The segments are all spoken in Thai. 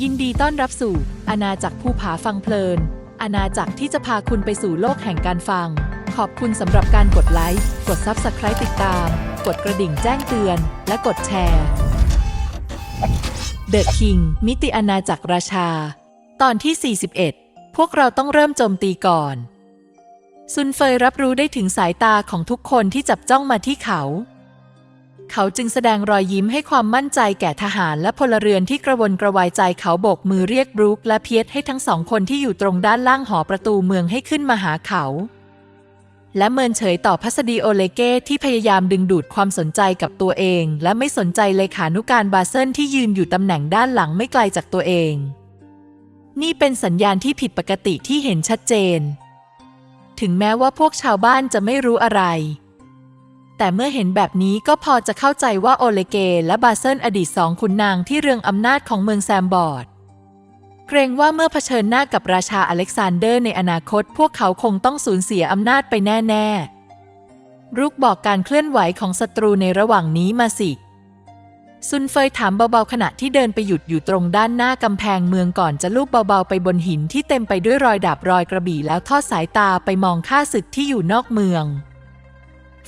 ยินดีต้อนรับสู่อาณาจักรภูผาฟังเพลิน อาณาจักรที่จะพาคุณไปสู่โลกแห่งการฟัง ขอบคุณสำหรับการกดไลค์ กด Subscribe ติดตาม กดกระดิ่งแจ้งเตือน และกดแชร์ The King มิติอาณาจักรราชา ตอนที่ 41 พวกเราต้องเริ่มโจมตีก่อน ซุนเฟยรับรู้ได้ถึงสายตาของทุกคนที่จับจ้องมาที่เขา เขาจึงแสดงรอยยิ้มให้ความมั่นใจแก่ทหารและพลเรือนที่กระวนกระวายใจเขาโบกมือเรียกบรูคและเพียรให้ทั้งสองคนที่อยู่ตรงด้านล่างหอประตูเมืองให้ขึ้นมาหาเขา และเมินเฉยต่อพัสดีโอเลเก้ที่พยายามดึงดูดความสนใจกับตัวเอง และไม่สนใจเลขานุการบาเซิลที่ยืนอยู่ตำแหน่งด้านหลังไม่ไกลจากตัวเอง นี่เป็นสัญญาณที่ผิดปกติที่เห็นชัดเจน ถึงแม้ว่าพวกชาวบ้านจะไม่รู้อะไร แต่เมื่อเห็นแบบนี้ก็พอจะเข้าใจว่าโอเลเกและบาเซิลอดีตสองขุนนางที่เรืองอำนาจของเมืองแซมบอร์ด เกรงว่าเมื่อเผชิญหน้ากับราชาอเล็กซานเดอร์ในอนาคต พวกเขาคงต้องสูญเสียอำนาจไปแน่ๆ รุกบอกการเคลื่อนไหวของศัตรูในระหว่างนี้มาสิซุนเฟยถามเบาๆขณะที่เดินไปหยุดอยู่ตรงด้านหน้ากำแพงเมืองก่อนจะลูบเบาๆไปบนหินที่เต็มไปด้วยรอยดาบรอยกระบี่แล้วทอดสายตาไปมองข้าศึกที่อยู่นอกเมือง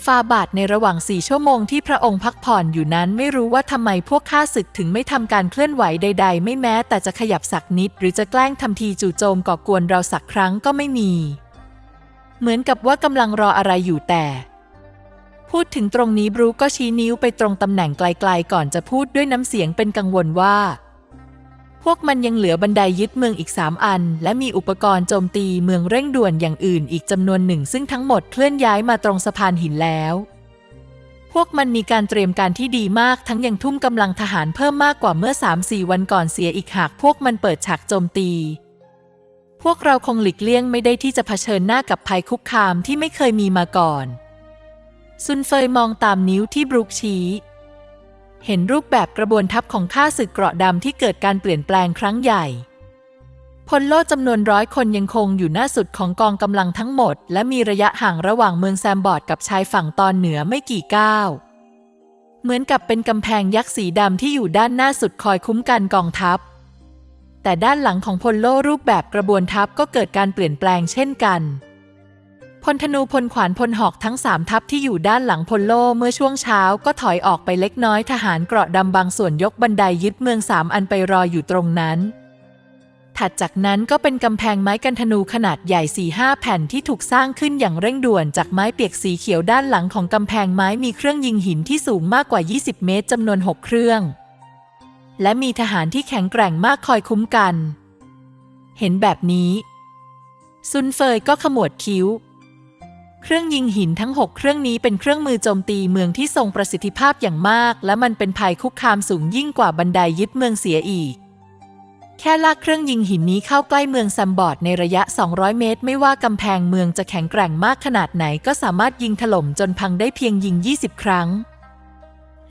ฟาบาทในระหว่างสี่ชั่วโมงที่พระองค์พักผ่อนอยู่นั้นไม่รู้ว่าทำไมพวกข้าศึกถึงไม่ทำการเคลื่อนไหวใด ๆ ไม่แม้แต่จะขยับสักนิด หรือจะแกล้งทำทีจู่โจมก่อกวนเราสักครั้งก็ไม่มี เหมือนกับว่ากำลังรออะไรอยู่แต่ พูดถึงตรงนี้บรูก็ชี้นิ้วไปตรงตำแหน่งไกล ๆ ก่อนจะพูดด้วยน้ำเสียงเป็นกังวลว่า พวกมันยังเหลือบันไดยึดเมืองอีกสามอัน และมีอุปกรณ์โจมตีเมืองเร่งด่วนอย่างอื่นอีกจำนวนหนึ่ง ซึ่งทั้งหมดเคลื่อนย้ายมาตรงสะพานหินแล้ว พวกมันมีการเตรียมการที่ดีมากทั้งยังทุ่มกำลังทหารเพิ่มมากกว่าเมื่อ 3-4 วันก่อนเสียอีกหากพวกมันเปิดฉากโจมตี พวกเราคงหลีกเลี่ยงไม่ได้ที่จะเผชิญหน้ากับภัยคุกคามที่ไม่เคยมีมาก่อน ซุนเฟยมองตามนิ้วที่บรุกชี้ เห็นรูปแบบกระบวนทัพของข้าศึกเกราะดำที่เกิดการเปลี่ยนแปลงครั้งใหญ่ พลโลจำนวนร้อยคนยังคงอยู่หน้าสุดของกองกำลังทั้งหมด และมีระยะห่างระหว่างเมืองแซมบอร์ดกับชายฝั่งตอนเหนือไม่กี่ก้าว เหมือนกับเป็นกำแพงยักษ์สีดำที่อยู่ด้านหน้าสุดคอยคุ้มกันกองทัพ แต่ด้านหลังของพลโลรูปแบบกระบวนทัพก็เกิดการเปลี่ยนแปลงเช่นกัน พลธนูพลขวานพลหอกทั้งสามทัพที่อยู่ด้านหลังพลโลเมื่อช่วงเช้าก็ถอยออกไปเล็กน้อยทหารเกราะดำบางส่วนยกบันไดยึดเมืองสามอันไปรออยู่ตรงนั้น ถัดจากนั้นก็เป็นกำแพงไม้กันธนูขนาดใหญ่4ีห้าแผ่นที่ถูกสร้างขึ้นอย่างเร่งด่วนจากไม้เปียกสีเขียวด้านหลังของกำแพงไม้มีเครื่องยิงหินที่สูงมากกว่า 20 เมตรจำนวน 6 เครื่อง และมีทหารที่แข็งแกร่งมากคอยคุ้มกัน เห็นแบบนี้ ซุนเฟยก็ขมวดคิ้ว เครื่องยิงหินทั้ง 6 เครื่องนี้เป็นเครื่องมือโจมตีเมืองที่ทรงประสิทธิภาพอย่างมาก และมันเป็นภัยคุกคามสูงยิ่งกว่าบันไดยึดเมืองเสียอีก แค่ลากเครื่องยิงหินนี้เข้าใกล้เมืองซัมบอร์ดในระยะ 200 เมตร ไม่ว่ากำแพงเมืองจะแข็งแกร่งมากขนาดไหน ก็สามารถยิงถล่มจนพังได้เพียงยิง 20 ครั้ง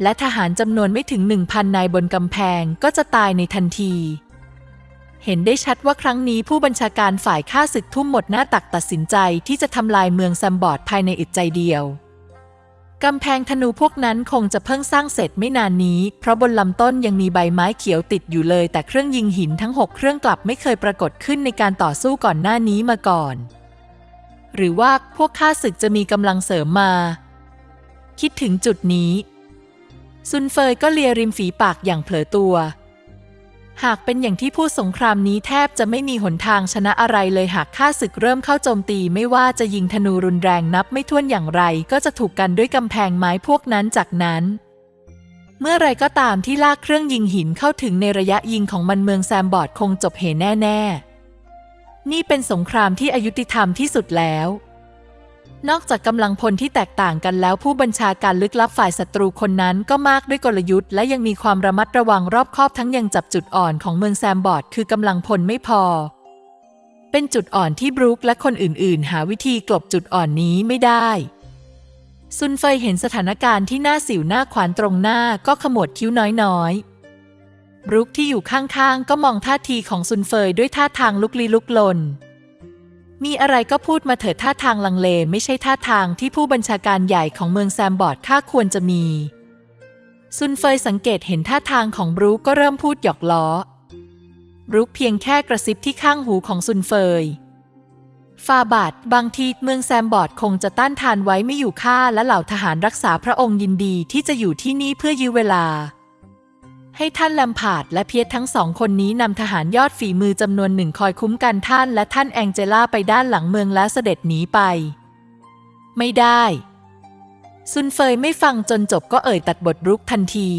และทหารจำนวนไม่ถึง 1,000นายบนกำแพงก็จะตายในทันที เห็นได้ชัดว่าครั้งนี้ผู้บัญชาการฝ่ายข้าศึกทุ่มหมดหน้าตักตัดสินใจที่จะทำลายเมืองซัมบอร์ดภายในอึดใจเดียวกำแพงธนูพวกนั้นคงจะเพิ่งสร้างเสร็จไม่นานนี้ เพราะบนลำต้นยังมีใบไม้เขียวติดอยู่เลย แต่เครื่องยิงหินทั้ง 6 เครื่องกลับไม่เคยปรากฏขึ้นในการต่อสู้ก่อนหน้านี้มาก่อน หรือว่าพวกข้าศึกจะมีกำลังเสริมมา คิดถึงจุดนี้ ซุนเฟยก็เลียริมฝีปากอย่างเผลอตัว หากเป็นอย่างที่พูดสงครามนี้แทบจะไม่มีหนทางชนะอะไรเลยหากข้าศึกเริ่มเข้าโจมตีไม่ว่าจะยิงธนูรุนแรงนับไม่ถ้วนอย่างไร ก็จะถูกกันด้วยกำแพงไม้พวกนั้นจากนั้น เมื่อไรก็ตามที่ลากเครื่องยิงหินเข้าถึงในระยะยิงของมันเมืองแซมบอร์ดคงจบเหแน่ ๆ นี่เป็นสงครามที่อายุติธรรมที่สุดแล้ว นอกจากกำลังพลที่แตกต่างกันแล้วผู้บัญชาการลึกลับฝ่ายศัตรูคนนั้นก็มากด้วยกลยุทธ์ และยังมีความระมัดระวังรอบคอบทั้งยังจับจุดอ่อนของเมืองแซมบอร์ดคือกำลังพลไม่พอ เป็นจุดอ่อนที่บรูคและคนอื่นๆ หาวิธีกลบจุดอ่อนนี้ไม่ได้ ซุนเฟยเห็นสถานการณ์ที่หน้าสิวหน้าขวานตรงหน้าก็ขมวดคิ้วน้อยๆบรูคที่อยู่ข้างๆก็มองท่าทีของซุนเฟยด้วยท่าทางลุกลี้ลุกลน มีอะไรก็พูดมาเถิดท่าทางลังเลไม่ใช่ท่าทางที่ผู้บัญชาการใหญ่ของเมืองแซมบอร์ดค่าควรจะมี ซุนเฟยสังเกตเห็นท่าทางของบรูคก็เริ่มพูดหยอกล้อรุกเพียงแค่กระซิบที่ข้างหูของซุนเฟยฟาบาทบางทีเมืองแซมบอร์ดคงจะต้านทานไว้ไม่อยู่ค่าและเหล่าทหารรักษาพระองค์ยินดีที่จะอยู่ที่นี่เพื่อยื้อเวลา ให้ท่านแลมพาร์ดและเพียรทั้งสองคนนี้นำทหารยอดฝีมือจำนวนหนึ่งคอยคุ้มกันท่านและท่านแองเจล่าไปด้านหลังเมืองแล้วเสด็จหนีไป ไม่ได้ ซุนเฟยไม่ฟังจนจบก็เอ่ยตัดบทรุกทันที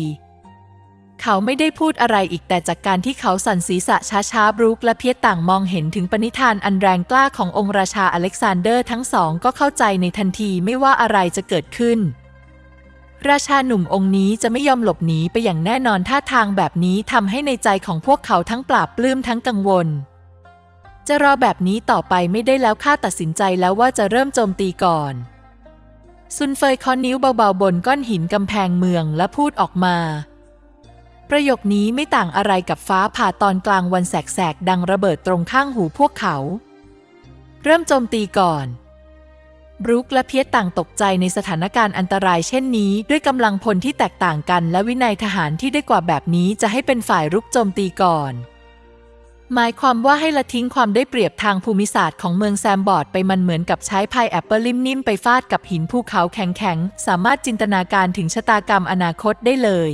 เขาไม่ได้พูดอะไรอีกแต่จากการที่เขาสั่นศีรษะช้าๆบรุกและเพียรต่างมองเห็นถึงปณิธานอันแรงกล้าขององค์ราชาอเล็กซานเดอร์ทั้งสองก็เข้าใจในทันทีไม่ว่าอะไรจะเกิดขึ้น ราชาหนุ่มองค์นี้จะไม่ยอมหลบหนีไปอย่างแน่นอนท่าทางแบบนี้ทำให้ในใจของพวกเขาทั้งปราบปลื้มทั้งกังวล จะรอแบบนี้ต่อไปไม่ได้แล้วข้าตัดสินใจแล้วว่าจะเริ่มโจมตีก่อน ซุนเฟยคอนิ้วเบาๆบนก้อนหินกำแพงเมืองและพูดออกมา ประโยคนี้ไม่ต่างอะไรกับฟ้าผ่าตอนกลางวันแสกๆดังระเบิดตรงข้างหูพวกเขา เริ่มโจมตีก่อน บรูคและเพียรต่างตกใจในสถานการณ์อันตรายเช่นนี้ ด้วยกำลังพลที่แตกต่างกัน และวินัยทหารที่ได้กว่าแบบนี้จะให้เป็นฝ่ายรุกโจมตีก่อน หมายความว่าให้ละทิ้งความได้เปรียบทางภูมิศาสตร์ของเมืองแซมบอร์ดไปมันเหมือนกับใช้พายแอปเปิลนิ่มๆไปฟาดกับหินภูเขาแข็งๆ สามารถจินตนาการถึงชะตากรรมอนาคตได้เลย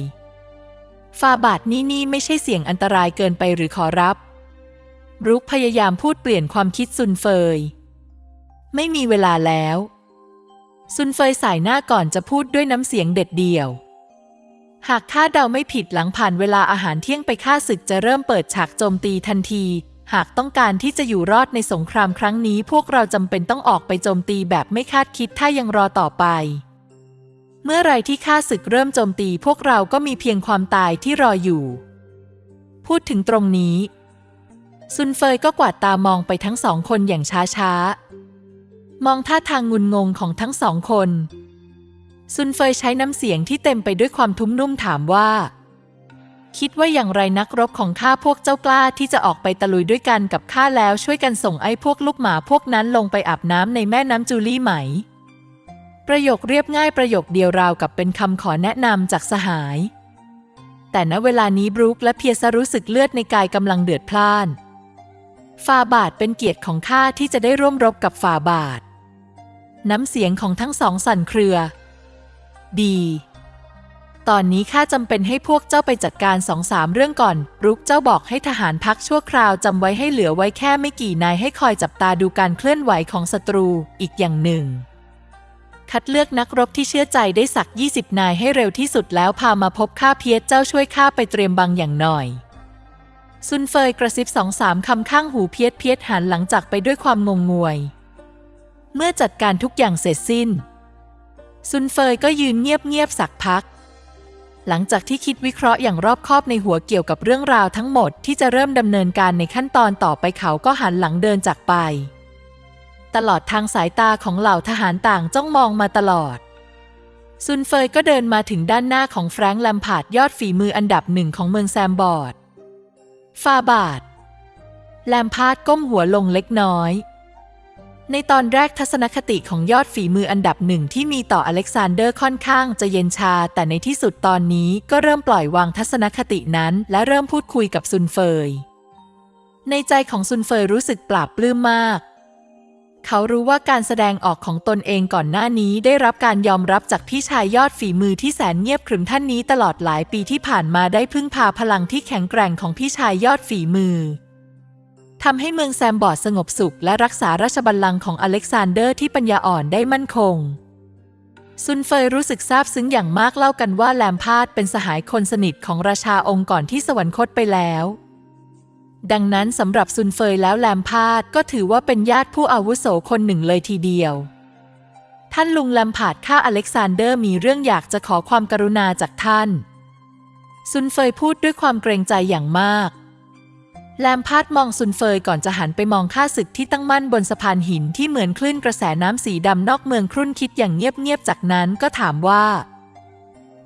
ฟาบาทนี่นี่ไม่ใช่เสี่ยงอันตรายเกินไปหรือขอรับ รุกพยายามพูดเปลี่ยนความคิดซุนเฟย ไม่มีเวลาแล้ว ซุนเฟยสายหน้าก่อนจะพูดด้วยน้ำเสียงเด็ดเดี่ยว หากข้าเดาไม่ผิดหลังผ่านเวลาอาหารเที่ยงไปข้าศึกจะเริ่มเปิดฉากโจมตีทันที หากต้องการที่จะอยู่รอดในสงครามครั้งนี้ พวกเราจำเป็นต้องออกไปโจมตีแบบไม่คาดคิดถ้ายังรอต่อไป เมื่อไรที่ข้าศึกเริ่มโจมตีพวกเราก็มีเพียงความตายที่รออยู่ พูดถึงตรงนี้ซุนเฟยก็กวาดตามองไปทั้งสองคนอย่างช้าๆ มองท่าทางงุนงงของทั้งสองคน ซุนเฟยใช้น้ำเสียงที่เต็มไปด้วยความทุ้มนุ่มถามว่า คิดว่าอย่างไรนักรบของข้าพวกเจ้ากล้าที่จะออกไปตะลุยด้วยกันกับข้าแล้วช่วยกันส่งไอ้พวกลูกหมาพวกนั้นลงไปอาบน้ำในแม่น้ำจูลี่ไหม ประโยคเรียบง่ายประโยคเดียวราวกับเป็นคำขอแนะนำจากสหาย แต่ณเวลานี้บรูคและเพียซารู้สึกเลือดในกายกำลังเดือดพล่านฟาบาทเป็นเกียรติของข้าที่จะได้ร่วมรบกับฟาบาท น้ำเสียงของทั้งสองสั่นเครือ ดี ตอนนี้ข้าจำเป็นให้พวกเจ้าไปจัดการสองสามเรื่องก่อน รุกเจ้าบอกให้ทหารพักชั่วคราวจำไว้ให้เหลือไว้แค่ไม่กี่นายให้คอยจับตาดูการเคลื่อนไหวของศัตรูอีกอย่างหนึ่ง คัดเลือกนักรบที่เชื่อใจได้สัก 20 นายให้เร็วที่สุดแล้วพามาพบข้าเพียรเจ้าช่วยข้าไปเตรียมบางอย่างหน่อยซุนเฟยกระซิบสองสามคำข้างหูเพียรเพียรหันหลังจากไปด้วยความงงงวย เมื่อจัดการทุกอย่างเสร็จสิ้น ซุนเฟยก็ยืนเงียบๆสักพัก หลังจากที่คิดวิเคราะห์อย่างรอบคอบในหัวเกี่ยวกับเรื่องราวทั้งหมดที่จะเริ่มดำเนินการในขั้นตอนต่อไปเขาก็หันหลังเดินจากไป ตลอดทางสายตาของเหล่าทหารต่างจ้องมองมาตลอด ซุนเฟยก็เดินมาถึงด้านหน้าของแฟรงค์แลมพาร์ดยอดฝีมืออันดับหนึ่งของเมืองแซมบอร์ดฟาบาทแลมพาร์ดก้มหัวลงเล็กน้อย ในตอนแรกทัศนคติของยอดฝีมืออันดับหนึ่งที่มีต่ออเล็กซานเดอร์ค่อนข้างจะเย็นชา แต่ในที่สุดตอนนี้ก็เริ่มปล่อยวางทัศนคตินั้น และเริ่มพูดคุยกับซุนเฟย ในใจของซุนเฟยรู้สึกปลาบปลื้มมาก เขารู้ว่าการแสดงออกของตนเองก่อนหน้านี้ได้รับการยอมรับจากพี่ชายยอดฝีมือที่แสนเงียบขรึมท่านนี้ตลอดหลายปีที่ผ่านมาได้พึ่งพาพลังที่แข็งแกร่งของพี่ชายยอดฝีมือ ทำให้เมืองแซมบอร์ดสงบสุข และรักษาราชบัลลังก์ของอเล็กซานเดอร์ที่ปัญญาอ่อนได้มั่นคง ซุนเฟยรู้สึกซาบซึ้งอย่างมากเล่ากันว่าแลมพาดเป็นสหายคนสนิทของราชาองค์ก่อนที่สวรรคตไปแล้ว ดังนั้นสำหรับซุนเฟยแล้วแลมพาดก็ถือว่าเป็นญาติผู้อาวุโสคนหนึ่งเลยทีเดียวท่านลุงแลมพาดข้าอเล็กซานเดอร์มีเรื่องอยากจะขอความกรุณาจากท่าน ซุนเฟยพูดด้วยความเกรงใจอย่างมาก แลมพาร์ดมองซุนเฟยก่อนจะหันไปมองข้าศึกที่ตั้งมั่นบนสะพานหินที่เหมือนคลื่นกระแสน้ำสีดำนอกเมืองครุ่นคิดอย่างเงียบๆจากนั้นก็ถามว่า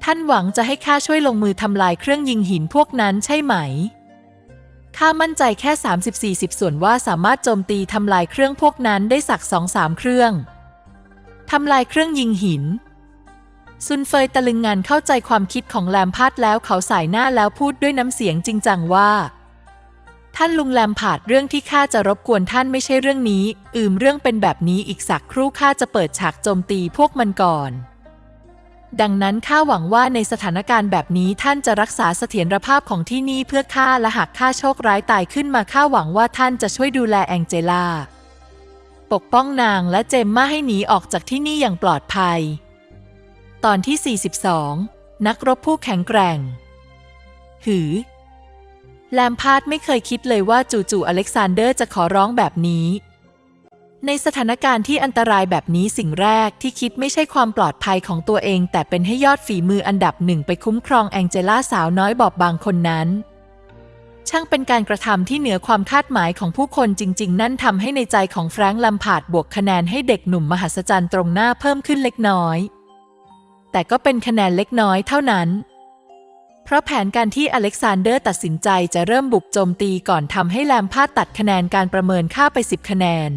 ท่านหวังจะให้ข้าช่วยลงมือทำลายเครื่องยิงหินพวกนั้นใช่ไหมข้ามั่นใจแค่ 30-40 ส่วนว่าสามารถโจมตีทำลายเครื่องพวกนั้นได้สักสองสามเครื่องทำลายเครื่องยิงหิน ซุนเฟยตะลึงงานเข้าใจความคิดของแลมพาร์ดแล้วเขาสายหน้าแล้วพูดด้วยน้ำเสียงจริงจังว่า ท่านลุงแลมผาดเรื่องที่ข้าจะรบกวนท่านไม่ใช่เรื่องนี้ อืมเรื่องเป็นแบบนี้อีกสักครู่ข้าจะเปิดฉากโจมตีพวกมันก่อน ดังนั้นข้าหวังว่าในสถานการณ์แบบนี้ท่านจะรักษาเสถียรภาพของที่นี่เพื่อข้าและหากข้าโชคร้ายตายขึ้นมาข้าหวังว่าท่านจะช่วยดูแลแองเจล่า ปกป้องนางและเจมมาให้หนีออกจากที่นี่อย่างปลอดภัย ตอนที่ 42 นักรบผู้แข็งแกร่ง หือ แลมพาร์ดไม่เคยคิดเลยว่าจู่ๆอเล็กซานเดอร์จะขอร้องแบบนี้ ในสถานการณ์ที่อันตรายแบบนี้สิ่งแรกที่คิดไม่ใช่ความปลอดภัยของตัวเอง แต่เป็นให้ยอดฝีมืออันดับหนึ่งไปคุ้มครองแองเจล่าสาวน้อยบอบบางคนนั้น ช่างเป็นการกระทำที่เหนือความคาดหมายของผู้คนจริง ๆ นั่นทำให้ในใจของแฟรงค์ลัมพาดบวกคะแนนให้เด็กหนุ่มมหัศจรรย์ตรงหน้าเพิ่มขึ้นเล็กน้อย แต่ก็เป็นคะแนนเล็กน้อยเท่านั้น เพราะแผนการที่อเล็กซานเดอร์ตัดสินใจจะเริ่มบุกโจมตีก่อนทำให้แลมพาร์ดตัดคะแนนการประเมินค่าไป 10 คะแนน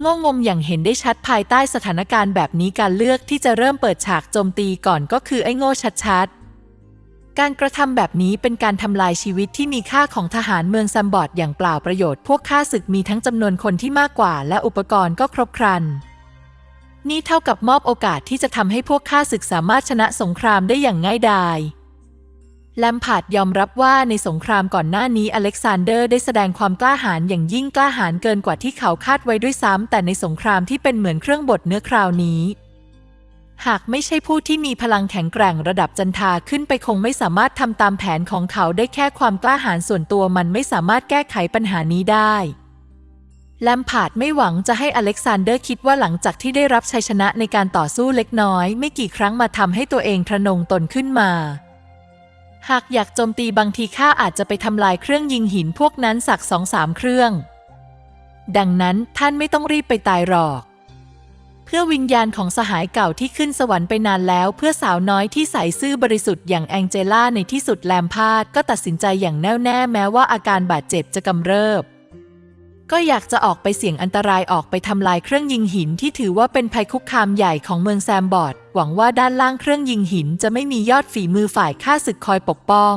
โง่งมอย่างเห็นได้ชัดภายใต้สถานการณ์แบบนี้การเลือกที่จะเริ่มเปิดฉากโจมตีก่อนก็คือไอ้โง่ชัดๆ การกระทำแบบนี้เป็นการทำลายชีวิตที่มีค่าของทหารเมืองซัมบอร์ดอย่างเปล่าประโยชน์พวกข้าศึกมีทั้งจำนวนคนที่มากกว่า และอุปกรณ์ก็ครบครันนี่เท่ากับมอบโอกาสที่จะทำให้พวกข้าศึกสามารถชนะสงครามได้อย่างง่ายดาย แลมพาร์ดยอมรับว่าในสงครามก่อนหน้านี้อเล็กซานเดอร์ได้แสดงความกล้าหาญอย่างยิ่งกล้าหาญเกินกว่าที่เขาคาดไว้ด้วยซ้ำแต่ในสงครามที่เป็นเหมือนเครื่องบดเนื้อคราวนี้ หากไม่ใช่ผู้ที่มีพลังแข็งแกร่งระดับจันทาขึ้นไปคงไม่สามารถทำตามแผนของเขาได้แค่ความกล้าหาญส่วนตัวมันไม่สามารถแก้ไขปัญหานี้ได้แลมพาร์ดไม่หวังจะให้อเล็กซานเดอร์คิดว่าหลังจากที่ได้รับชัยชนะในการต่อสู้เล็กน้อย ไม่กี่ครั้งมาทำให้ตัวเองทะนงตนขึ้นมา หากอยากโจมตีบางทีข้าอาจจะไปทำลายเครื่องยิงหินพวกนั้นสักสองสามเครื่อง ดังนั้นท่านไม่ต้องรีบไปตายหรอก เพื่อวิญญาณของสหายเก่าที่ขึ้นสวรรค์ไปนานแล้ว เพื่อสาวน้อยที่ใสซื่อบริสุทธิ์อย่างแองเจล่าในที่สุดแลมพาดก็ตัดสินใจอย่างแน่วแน่แม้ว่าอาการบาดเจ็บจะกำเริบ ก็อยากจะออกไปเสี่ยงอันตรายออกไปทำลายเครื่องยิงหินที่ถือว่าเป็นภัยคุกคามใหญ่ของเมืองแซมบอร์ด หวังว่าด้านล่างเครื่องยิงหินจะไม่มียอดฝีมือฝ่ายฆ่าศึกคอยปกป้อง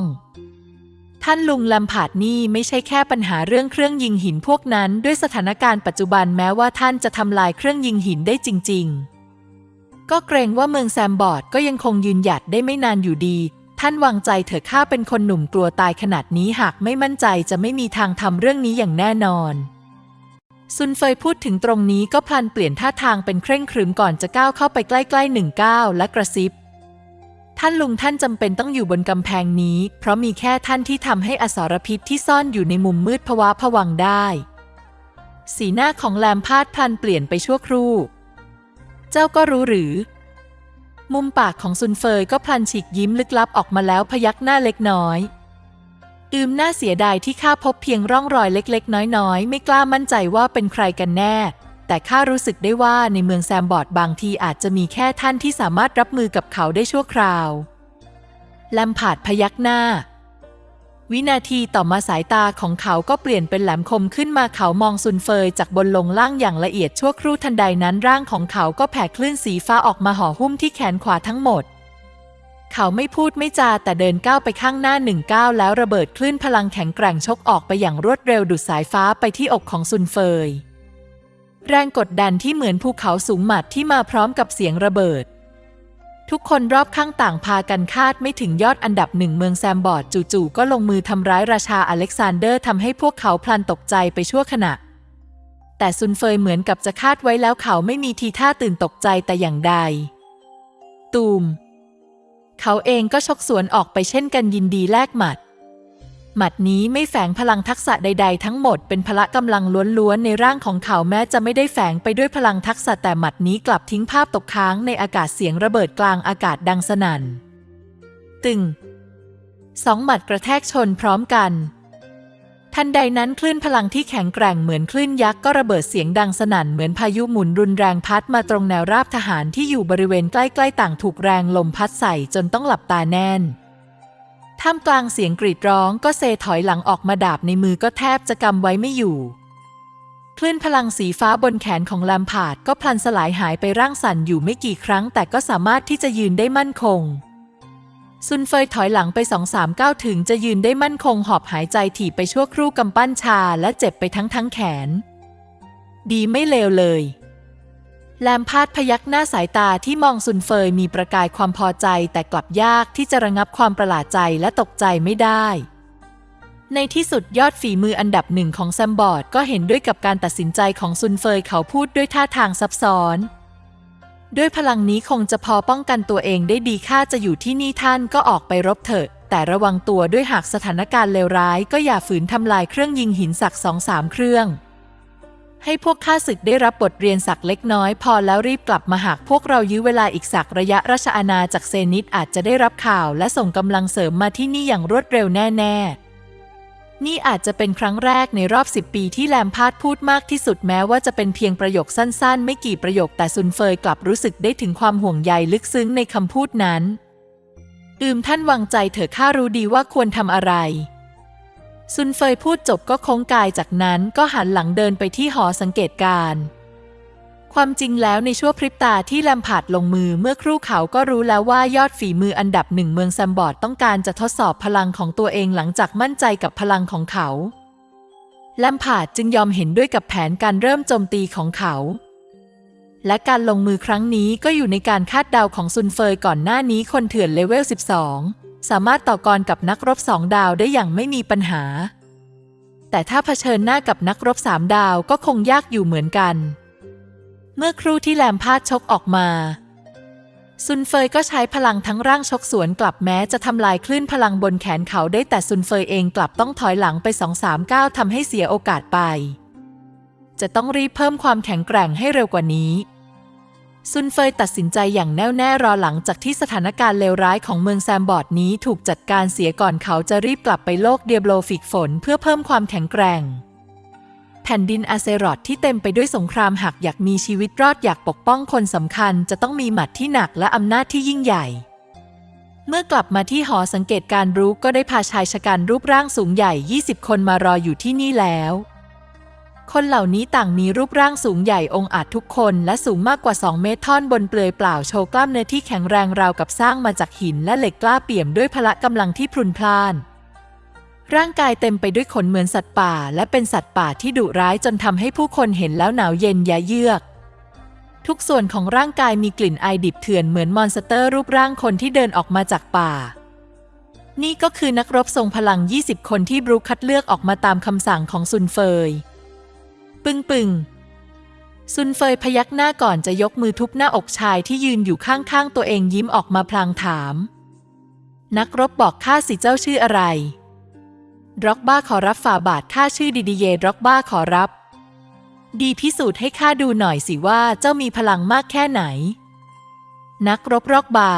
ท่านลุงลำผาดนี่ไม่ใช่แค่ปัญหาเรื่องเครื่องยิงหินพวกนั้น ด้วยสถานการณ์ปัจจุบันแม้ว่าท่านจะทำลายเครื่องยิงหินได้จริง ๆ ก็เกรงว่าเมืองแซมบอร์ดก็ยังคงยืนหยัดได้ไม่นานอยู่ดีท่านวางใจเถอะข้าเป็นคนหนุ่มกลัวตายขนาดนี้หากไม่มั่นใจจะไม่มีทางทำเรื่องนี้อย่างแน่นอน ซุนเฟยพูดถึงตรงนี้ก็พลันเปลี่ยนท่าทางเป็นเคร่งครึมก่อนจะก้าวเข้าไปใกล้ๆหนึ่งก้าวและกระซิบ ท่านลุงท่านจำเป็นต้องอยู่บนกำแพงนี้ เพราะมีแค่ท่านที่ทำให้อสารพิษที่ซ่อนอยู่ในมุมมืดภวะผวังได้ สีหน้าของแลมพาดพลันเปลี่ยนไปชั่วครู่ เจ้าก็รู้หรือ มุมปากของซุนเฟยก็พลันฉีกยิ้มลึกลับออกมาแล้วพยักหน้าเล็กน้อย อืมน่าเสียดายที่ข้าพบเพียงร่องรอยเล็กๆ น้อยๆ ไม่กล้ามั่นใจว่าเป็นใครกันแน่ แต่ข้ารู้สึกได้ว่าในเมืองแซมบอร์ดบางทีอาจจะมีแค่ท่านที่สามารถรับมือกับเขาได้ชั่วคราวแลมผาดพยักหน้า วินาทีต่อมาสายตาของเขาก็เปลี่ยนเป็นแหลมคมขึ้นมาเขามองซุนเฟยจากบนลงล่างอย่างละเอียดชั่วครู่ทันใดนั้นร่างของเขาก็แผ่คลื่นสีฟ้าออกมาห่อหุ้มที่แขนขวาทั้งหมด เขาไม่พูดไม่จาแต่เดินก้าวไปข้างหน้าหนึ่งก้าวแล้วระเบิดคลื่นพลังแข็งแกร่งชกออกไปอย่างรวดเร็วดุดสายฟ้าไปที่อกของซุนเฟย แรงกดดันที่เหมือนภูเขาสูงหมัดที่มาพร้อมกับเสียงระเบิด ทุกคนรอบข้างต่างพากันคาดไม่ถึงยอดอันดับหนึ่งเมืองแซมบอร์ดจู่ๆก็ลงมือทำร้ายราชาอเล็กซานเดอร์ทำให้พวกเขาพลันตกใจไปชั่วขณะ แต่ซุนเฟยเหมือนกับจะคาดไว้แล้วเขาไม่มีทีท่าตื่นตกใจแต่อย่างใด ตูม เขาเองก็ชกสวนออกไปเช่นกันยินดีแลกหมัด หมัดนี้ไม่แฝงพลังทักษะใด ๆ ทั้งหมดเป็นพละกำลังล้วนๆในร่างของเขาแม้จะไม่ได้แฝงไปด้วยพลังทักษะแต่หมัดนี้กลับทิ้งภาพตกค้างในอากาศเสียงระเบิดกลางอากาศดังสนั่นตึงสองหมัดกระแทกชนพร้อมกัน ทันใดนั้นคลื่นพลังที่แข็งแกร่งเหมือนคลื่นยักษ์ก็ระเบิดเสียงดังสนั่นเหมือนพายุหมุนรุนแรงพัดมาตรงแนวราบทหารที่อยู่บริเวณใกล้ๆต่างถูกแรงลมพัดใส่จนต้องหลับตาแน่นท่ามกลางเสียงกรีดร้องก็เซถอยหลังออกมาดาบในมือก็แทบจะกำไว้ไม่อยู่ คลื่นพลังสีฟ้าบนแขนของแลมพาดก็พลันสลายหายไปร่างสั่นอยู่ไม่กี่ครั้ง แต่ก็สามารถที่จะยืนได้มั่นคง ซุนเฟยถอยหลังไปสองสามก้าวถึงจะยืนได้มั่นคงหอบหายใจถี่ไปชั่วครู่กำปั้นชาและเจ็บไปทั้งทั้งแขน ดีไม่เลวเลย แลมพาดพยักหน้าสายตาที่มองซุนเฟยมีประกายความพอใจแต่กลับยากที่จะระงับความประหลาดใจและตกใจไม่ได้ ในที่สุดยอดฝีมืออันดับหนึ่งของแซมบอร์ดก็เห็นด้วยกับการตัดสินใจของซุนเฟยเขาพูดด้วยท่าทางซับซ้อน ด้วยพลังนี้คงจะพอป้องกันตัวเองได้ดีค่าจะอยู่ที่นี่ท่านก็ออกไปรบเถอะแต่ระวังตัวด้วยหากสถานการณ์เลวร้ายก็อย่าฝืนทำลายเครื่องยิงหินสักสองสามเครื่อง ให้พวกข้าศึกได้รับบทเรียนสักเล็กน้อย พอแล้วรีบกลับมาหากพวกเรายื้อเวลาอีกสักระยะราชอาณาจากเซนิตอาจจะได้รับข่าวและส่งกำลังเสริมมาที่นี่อย่างรวดเร็วแน่ ๆ นี่อาจจะเป็นครั้งแรกในรอบสิบปีที่แลมพาร์ดพูดมากที่สุดแม้ว่าจะเป็นเพียงประโยคสั้นๆ ไม่กี่ประโยคแต่ซุนเฟยกลับรู้สึกได้ถึงความห่วงใยลึกซึ้งในคำพูดนั้น อืมท่านวางใจเถอะข้ารู้ดีว่าควรทำอะไร ซุนเฟยพูดจบก็โค้งกายจากนั้นก็หันหลังเดินไปที่หอสังเกตการณ์ ความจริงแล้วในชั่วพริบตาที่แลมพาร์ดลงมือเมื่อครู่เขาก็รู้แล้วว่ายอดฝีมืออันดับหนึ่งเมืองแซมบอร์ดต้องการจะทดสอบพลังของตัวเองหลังจากมั่นใจกับพลังของเขาแลมพาร์ดจึงยอมเห็นด้วยกับแผนการเริ่มโจมตีของเขา และการลงมือครั้งนี้ก็อยู่ในการคาดเดาของซุนเฟยก่อนหน้านี้คนเถื่อนเลเวล 12 สามารถต่อกรกับนักรบสองดาวได้อย่างไม่มีปัญหา แต่ถ้าเผชิญหน้ากับนักรบสามดาวก็คงยากอยู่เหมือนกัน เมื่อครู่ที่แลมพาดชกออกมา ซุนเฟยก็ใช้พลังทั้งร่างชกสวนกลับแม้จะทำลายคลื่นพลังบนแขนเขาได้แต่ซุนเฟยเองกลับต้องถอยหลังไปสองสามก้าวทำให้เสียโอกาสไป จะต้องรีบเพิ่มความแข็งแกร่งให้เร็วกว่านี้ซุนเฟยตัดสินใจอย่างแน่วแน่รอหลังจากที่สถานการณ์เลวร้ายของเมืองแซมบอร์ดนี้ถูกจัดการเสียก่อนเขาจะรีบกลับไปโลกเดียโลฟิกฝนเพื่อเพิ่มความแข็งแกร่ง ผ่นดินอาเซรอดที่เต็มไปด้วยสงครามหากอยากมีชีวิตรอดอยากปกป้องคนสำคัญจะต้องมีหมัดที่หนักและอำนาจที่ยิ่งใหญ่ เมื่อกลับมาที่หอสังเกตการรู้ก็ได้พาชายชะกันรูปร่างสูงใหญ่ 20 คนมารออยู่ที่นี่แล้ว คนเหล่านี้ต่างมีรูปร่างสูงใหญ่องอาจทุกคนและสูงมากกว่า 2 เมตรท่อนบนเปลือยเปล่าโชว์กล้ามเนื้อที่แข็งแรงราวกับสร้างมาจากหินและเหล็กกล้าเปี่ยมด้วยพละกำลังที่พรุนพล่าน ร่างกายเต็มไปด้วยขนเหมือนสัตว์ป่า และเป็นสัตว์ป่าที่ดุร้ายจนทำให้ผู้คนเห็นแล้วหนาวเย็นยะเยือก ทุกส่วนของร่างกายมีกลิ่นไอดิบเถื่อนเหมือนมอนสเตอร์รูปร่างคนที่เดินออกมาจากป่า นี่ก็คือนักรบทรงพลัง 20 คนที่บรูคัดเลือกออกมาตามคำสั่งของซุนเฟย ปึงปึงซุนเฟยพยักหน้าก่อนจะยกมือทุบหน้าอกชายที่ยืนอยู่ข้างๆตัวเองยิ้มออกมาพลางถาม นักรบบอกข้าสิเจ้าชื่ออะไร ร็อกบ้าขอรับฝ่าบาทข้าชื่อดิดิเยร็อกบ้าขอรับ ดีพิสูจน์ให้ข้าดูหน่อยสิว่าเจ้ามีพลังมากแค่ไหน นักรบร็อกบา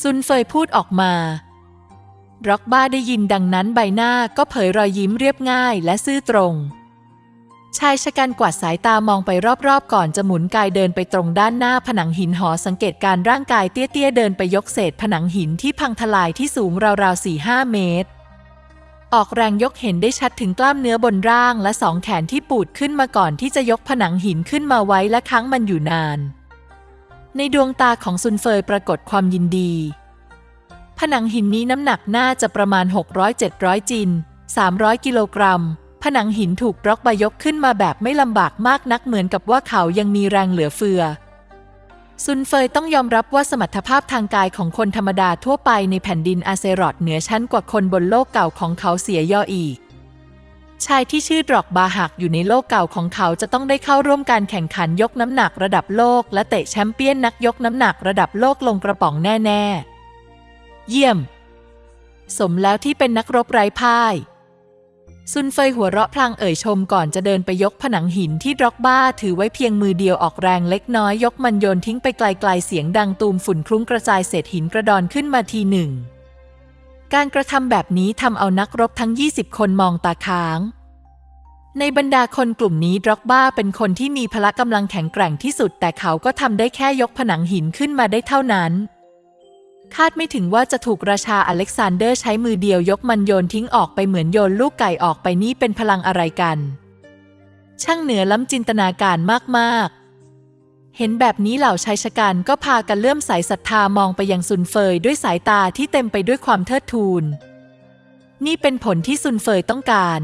ซุนเฟยพูดออกมา ร็อกบ้าได้ยินดังนั้นใบหน้าก็เผยรอยยิ้มเรียบง่ายและซื่อตรง ชายชะกันกวาดสายตามองไปรอบๆ ก่อนจะหมุนกายเดินไปตรงด้านหน้าผนังหินหอสังเกตการร่างกายเตี้ยๆเดินไปยกเศษผนังหินที่พังทลายที่สูงราวๆสี่ห้าเมตร ออกแรงยกเห็นได้ชัดถึงกล้ามเนื้อบนร่างและสองแขนที่ปูดขึ้นมาก่อนที่จะยกผนังหินขึ้นมาไว้และค้างมันอยู่นาน ในดวงตาของซุนเฟยปรากฏความยินดี ผนังหินนี้น้ำหนักน่าจะประมาณ 600-700 จิน 300 กิโลกรัม ผนังหินถูกบล็อกใบยกขึ้นมาแบบไม่ลำบากมากนักเหมือนกับว่าเขายังมีแรงเหลือเฟือ ซุนเฟยต้องยอมรับว่าสมรรถภาพทางกายของคนธรรมดาทั่วไปในแผ่นดินอาเซรอดเหนือชั้นกว่าคนบนโลกเก่าของเขาเสียย่ออีก ชายที่ชื่อดรอกบาหักอยู่ในโลกเก่าของเขาจะต้องได้เข้าร่วมการแข่งขันยกน้ำหนักระดับโลก และเตะแชมเปี้ยนนักยกน้ำหนักระดับโลกลงกระป๋องแน่ ๆ เยี่ยม สมแล้วที่เป็นนักรบไร้พ่าย ซุนเฟยหัวเราะพลางเอ่ยชมก่อนจะเดินไปยกผนังหินที่ดร็อกบ้าถือไว้เพียงมือเดียวออกแรงเล็กน้อยยกมันโยนทิ้งไปไกลๆเสียงดังตูมฝุ่นคลุ้งกระจายเศษหินกระดอนขึ้นมาทีหนึ่ง การกระทำแบบนี้ทำเอานักรบทั้ง 20 คนมองตาค้าง ในบรรดาคนกลุ่มนี้ดร็อกบ้าเป็นคนที่มีพละกำลังแข็งแกร่งที่สุด แต่เขาก็ทำได้แค่ยกผนังหินขึ้นมาได้เท่านั้น คาดไม่ถึงว่าจะถูกราชาอเล็กซานเดอร์ใช้มือเดียวยกมันโยนทิ้งออกไปเหมือนโยนลูกไก่ออกไปนี่เป็นพลังอะไรกัน ช่างเหนือล้ำจินตนาการมากเห็นแบบนี้เหล่าชายชะกันก็พากันเลื่อมใสศรัทธามองไปยังซุนเฟยด้วยสายตาที่เต็มไปด้วยความเทิดทูน นี่เป็นผลที่ซุนเฟยต้องการ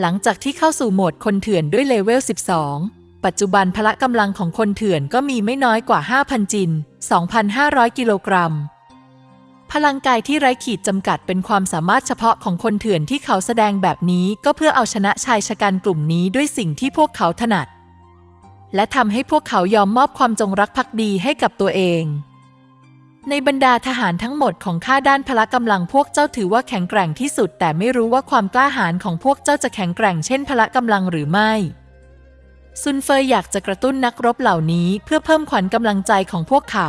หลังจากที่เข้าสู่โหมดคนเถื่อนด้วยเลเวล 12 ปัจจุบันพละกำลังของคนเถื่อนก็มีไม่น้อยกว่า 5,000 จิน 2,500 กิโลกรัม พลังกายที่ไร้ขีดจำกัดเป็นความสามารถเฉพาะของคนเถื่อนที่เขาแสดงแบบนี้ก็เพื่อเอาชนะชายชะกันกลุ่มนี้ด้วยสิ่งที่พวกเขาถนัด และทำให้พวกเขายอมมอบความจงรักภักดีให้กับตัวเองในบรรดาทหารทั้งหมดของข้าด้านพละกำลังพวกเจ้าถือว่าแข็งแกร่งที่สุด แต่ไม่รู้ว่าความกล้าหาญของพวกเจ้าจะแข็งแกร่งเช่นพละกำลังหรือไม่ ซุนเฟยอยากจะกระตุ้นนักรบเหล่านี้เพื่อเพิ่มขวัญกำลังใจของพวกเขา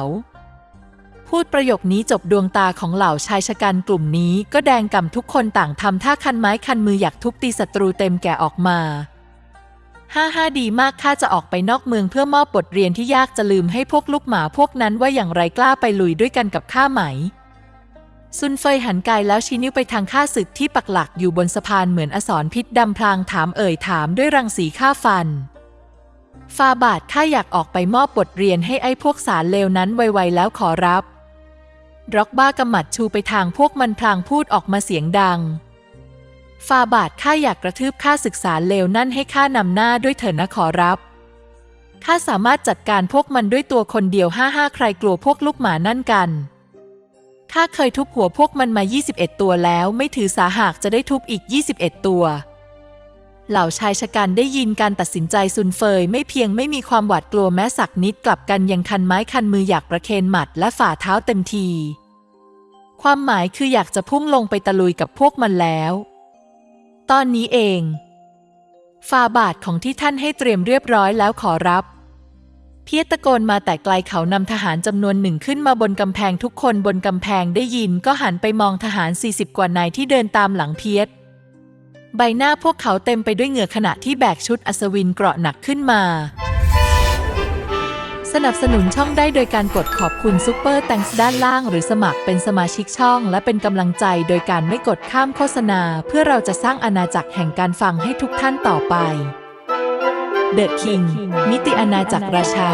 พูดประโยคนี้จบดวงตาของเหล่าชายชะกันกลุ่มนี้ก็แดงก่ำทุกคนต่างทำท่าคันไม้คันมืออยากทุบตีศัตรูเต็มแก่ออกมาห้าห้าดีมากข้าจะออกไปนอกเมืองเพื่อมอบบทเรียนที่ยากจะลืมให้พวกลูกหมาพวกนั้นว่าอย่างไรกล้าไปลุยด้วยกันกับข้าไหม ซุนเฟยหันกายแล้วชี้นิ้วไปทางข้าศึกที่ปักหลักอยู่บนสะพานเหมือนอสรพิษดำพลางถามเอ่ยถามด้วยรังสีข้าฟัน ฟาบาทข้าอยากออกไปมอบบทเรียนให้ไอ้พวกสารเลวนั้นไวๆแล้วขอรับ ร็อกบ้ากำมัดชูไปทางพวกมันพลางพูดออกมาเสียงดัง ฟาบาทข้าอยากกระทืบข้าศึกษาเลวนั่นให้ข้านำหน้าด้วยเถิดนะขอรับข้าสามารถจัดการพวกมันด้วยตัวคนเดียวห้าห้าใครกลัวพวกลูกหมานั่นกัน ข้าเคยทุบหัวพวกมันมา 21 ตัวแล้วไม่ถือสาหากจะได้ทุบอีก 21 ตัว เหล่าชายชะกันได้ยินการตัดสินใจซุนเฟยไม่เพียงไม่มีความหวาดกลัวแม้สักนิดกลับกันยังคันไม้คันมืออยากประเคนหมัดและฝ่าเท้าเต็มที ความหมายคืออยากจะพุ่งลงไปตะลุยกับพวกมันแล้ว ตอนนี้เองฟาบาทของที่ท่านให้เตรียมเรียบร้อยแล้วขอรับ เพียตะโกนมาแต่ไกลเขานำทหารจำนวนหนึ่งขึ้นมาบนกำแพงทุกคนบนกำแพงได้ยินก็หันไปมองทหาร 40 กว่านายที่เดินตามหลังเพียร ใบหน้าพวกเขาเต็มไปด้วยเหงื่อขณะที่แบกชุดอัศวินเกราะหนักขึ้นมา สนับสนุนช่องได้โดยการกดขอบคุณซุปเปอร์แตงส์ด้านล่างหรือสมัครเป็นสมาชิกช่อง และเป็นกำลังใจโดยการไม่กดข้ามโฆษณา เพื่อเราจะสร้างอาณาจักรแห่งการฟังให้ทุกท่านต่อไป The King มิติอาณาจักรราชา